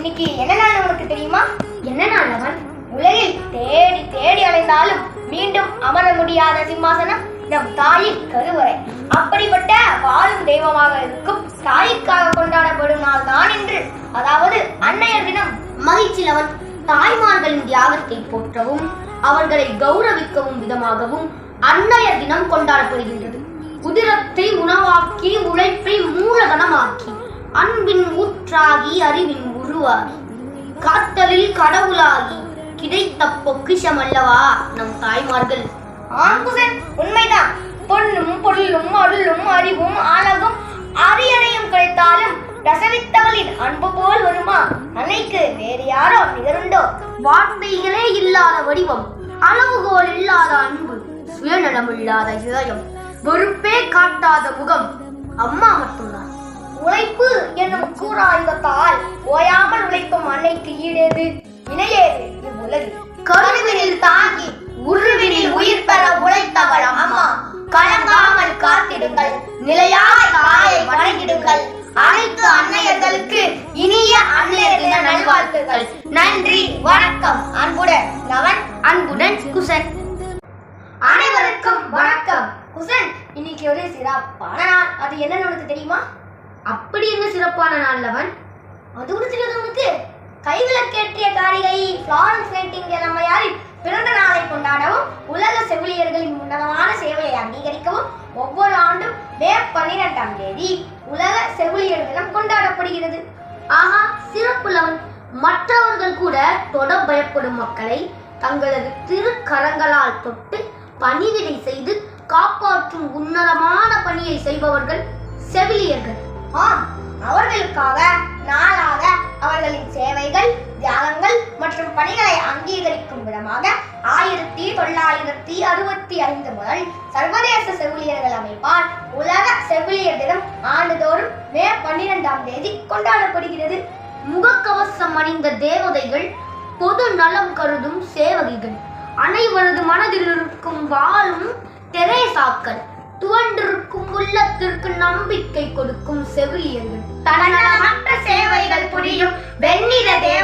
இன்னைக்கு என்ன நாள் உனக்கு தெரியுமா? என்ன நாள் அவன்? உலகில் தேடி தேடி அலைந்தாலும் மீண்டும் அமர முடியாத சிம்மாசனம் நம் தாயின் கருவறை. அப்படிப்பட்ட வாழும் தெய்வமாக இருக்கும் தாய்க்காக கொண்டாடப்படும் நாள் தான் என்று அதாவது அன்னையர் தினம் மகிழ்ச்சிலவன் தாய்மார்களின் தியாகத்தை போற்றவும் அவர்களை கௌரவிக்கவும் விதமாகவும் அன்னையர் தினம் கொண்டாடப்படுகின்றது. உதிரத்தை உணவாக்கி உழைப்பை மூலதனமாக்கி அன்பின் ஊற்றாகி அறிவின் உருவாகி காத்தலில் கடவுளாகி கிடைத்த பொக்கிஷம் அல்லவா? நம் தாய்மார்கள். ஆங்குசன் உண்மைதான். பொன்னும் பொருளும் அருளும் அறிவும் அழகும் அரியணையும் கிடைத்தாலும் ரசவித்தவளின் அன்பு போல் வருமா? அன்னைக்கு வேறு யாரோ நிகருண்டோ? வார்த்தைகளே இல்லாத வடிவம் அளவுகோல் இல்லாத அன்பு சுயநலமில்லாத இதயம் வெறுப்பே காட்டாத முகம் அம்மா மட்டும்தான். உழைப்பு என்னும் கூறாயுதத்தால் ஓயாமல் உழைக்கும் அன்னைக்கு ஈடேது? இணையேது இவ்வுலகில் கருவினில் தாங்கி உருவினில் உயிர் பெற உழைத்தவள் அம்மா. கலங்காமல் காத்திடுங்கள். நிலையாய் தாயை வணங்கிடுங்கள். அனைத்து அன்னையர்களுக்கு இனிய அன்னையர் தின நல்வாழ்த்துக்கள். நன்றி வணக்கம். அன்புடன் லவன் அன்புடன் குசன். அனைவருக்கும் வணக்கம். குசன் இன்னைக்கு ஒரு சிறப்பான நாள். அது என்னன்னு உனக்கு தெரியுமா? அப்படி என்ன சிறப்பான நாள் அவன் அது கூட தெரியாது உனக்கு? கைவிளக்கேற்றிய காரிகை ஃப்ளாரன்ஸ் நைட்டிங்கேல் அம்மையாரின் பிறந்த நாளை கொண்டாடவும் உலக செவிலியர்களின் உன்னதமான சேவையை அங்கீகரிக்கவும் ஒவ்வொரு ஆண்டும் மே பன்னிரெண்டாம் தேதி உலக செவிலியர் தினம் கொண்டாடப்படுகிறது. ஆஹா சிறப்புள்ளவன். மற்றவர்கள் கூட தொட பயப்படும் மக்களை தங்களது திருக்கரங்களால் தொட்டு பணிவிடை செய்து காப்பாற்றும் உன்னதமான பணியை செய்பவர்கள் செவிலியர்கள். ஆம் அவர்களுக்காக நாளாக அவர்களின் சேவைகள் தியாகங்கள் மற்றும் பணிகளை அங்கீகரிக்கும் விதமாக ஆயிரத்தி தொள்ளாயிரத்தி அறுபத்தி ஐந்து முதல் சர்வதேச செவிலியர்கள் அமைப்பால் உலக செவிலியர் தினம் ஆண்டுதோறும் மே பன்னிரெண்டாம் தேதி கொண்டாடப்படுகிறது. முகக்கவசம் அணிந்த தேவதைகள் பொது நலம் கருதும் சேவகிகள். அனைவரது மனதில் இருக்கும் வாழும் தெரேசாக்கள் கொடுக்கும் உள்ளத்திற்கு நம்பிக்கை கொடுக்கும் செவிலியர்கள். மற்ற சேவைகள் புரியும் வெண்ணிற தேவ